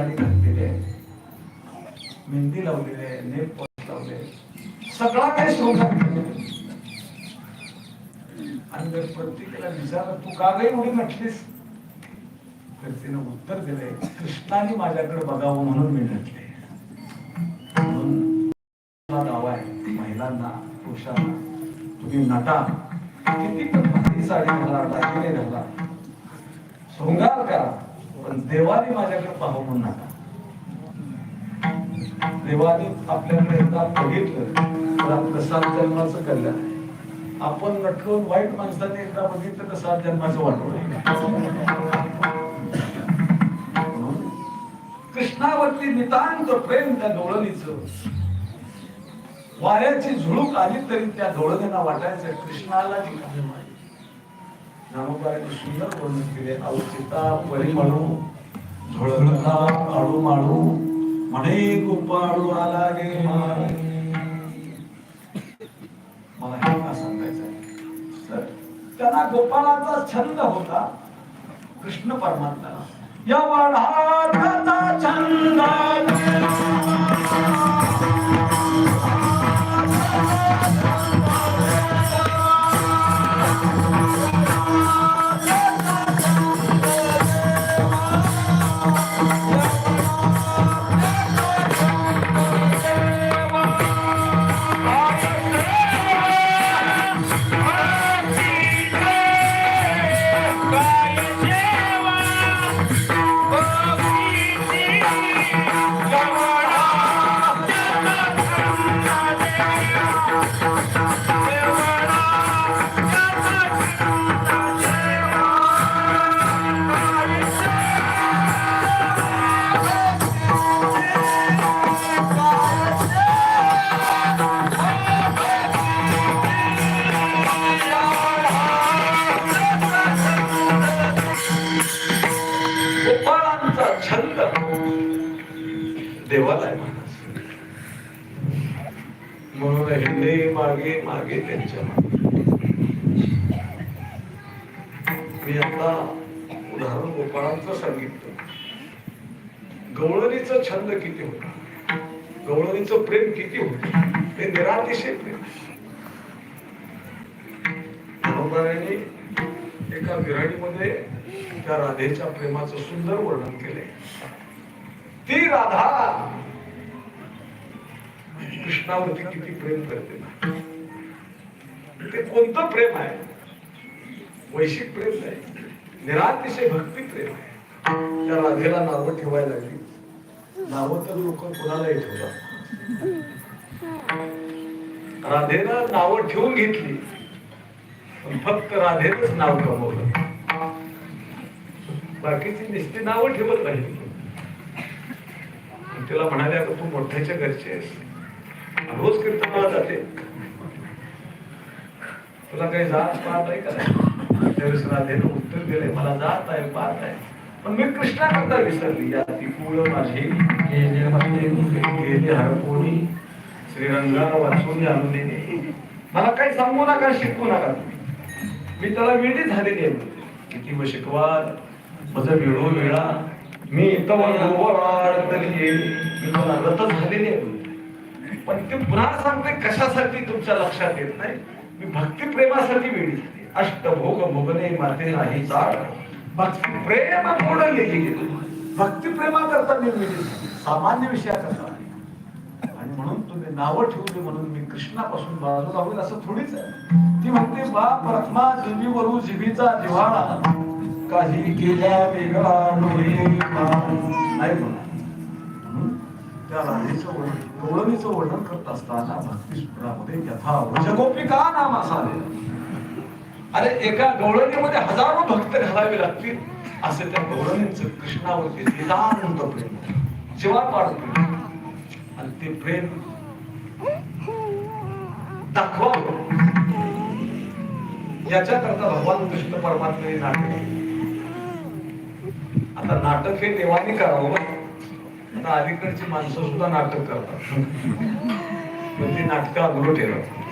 साडी घातलेली आहे मेहंदी लावलेली आहे नेप पॉलिश लावले सगळा काही शृंगार आणि जर प्रत्येकाला विचारलं तू का गई एवढी म्हटलीस? तर तिने उत्तर दिलंय कृष्णाने माझ्याकडे बघावं म्हणून मी म्हटले. म्हणून दावा आहे महिलांना पुरुषांना. तुम्ही नटा. किती पण साडी घाला दागिने घाला. शृंगार करा. पण देवाने माझ्याकडे पाहू म्हणून नका. देवाने आपल्याकडे एकदा बघितलं तर आपलं सात जन्माचं कल्याण आपण नटून वाईट माणसाने एकदा बघितलं तर सात जन्माचं वाटवलं कृष्णावरती नितांत प्रेम त्या डोळणीच. वाऱ्याची झुळूक आली तरी त्या डोळणीना वाटायचं कृष्णाला जी ज्ञानोबाने सुंदर वर्णन केले अवचिता परिमळू झुळकला आळू माळू म्हणे गोपाळू आला गे मला हे का सांगायचं आहे? तर त्यांना गोपाळाचा छंद होता कृष्ण परमात्म्याला या वाढाचा छंद देवाला आहे माणूस म्हणून हिंदे मागे मागे त्यांच्या मागे. मी आता उदाहरण गोपाळांचं सांगितलं. गवळणीचं छंद किती होत? गवळणीचं प्रेम किती होत? ते निरातिशय प्रेम. मनोबाराने एका विराणीमध्ये त्या राधेच्या प्रेमाचं सुंदर वर्णन केले ती राधा कृष्णावरती किती प्रेम करते ते कोणतं प्रेम आहे? वैशिक प्रेम नाही. निरातिशय भक्ती प्रेम आहे. त्या राधेला नावं ठेवायला लागली. नावं तर लोक कोणालाही ठेवतात. राधेला नावं ठेवून घेतली. पण फक्त राधेनच नाव कमवलं. बाकीची निश्चित नावं ठेवत राहिली. तिला म्हणाले आता तू मोठ्याच्या घरचे आहेस. रोज कीर्तनाला जाते. तुला काही जात पाहत आहे का? त्यावेळेस राधेनं उत्तर दिले मला जात आहे पाहत आहे. पण मी कृष्णाकरता विसरली. या ती कुळ माझी गेले हरपोणी श्रीरंगा वाचून आणून मला काही सांगू नका शिकवू नका तुम्ही. मी त्याला वेळी झालेली आहे किती व शिकवाल माझं वेळो वेळा मी तव वाढतली मी झालेली आहे पण ते पुन्हा सांगते कशासाठी तुमच्या लक्षात येत नाही? मी भक्ती प्रेमासाठी वेळी झाली. अष्टभोग भोगने माते नाही चाळ. भक्ती प्रेम मोडले गेली. भक्ती प्रेमाकरता निर्मिली मी वेळी सामान्य विषयाकरता आणि म्हणून तुम्ही नावं ठेवली म्हणून मी कृष्णापासून बाजूला होईल असं थोडीच आहे. ती म्हणते बा परत्मा जीवी वरू जीवीचा जिव्हाळा. काही केल्या वेगळा डोळे नाही म्हणून त्या राधेचं वर्णन गवळणीचं वर्णन करत असताना भक्ती सूत्रामध्ये यथा वजगोपिका नाम असावे अरे एका गवळणीमध्ये हजारो भक्त घालावे लागतील. असे त्या गवळणीचं कृष्णावरती निदांत प्रेम. जीवापाड प्रेम. आणि ते प्रेम दाखवावं. याच्याकरता भगवान कृष्ण परमात्म्याने नाटक आता नाटक हे देवाने करावं आता अलीकडची माणसं सुद्धा नाटक करतात. पण ती नाटकं अग्रो ठेवतात.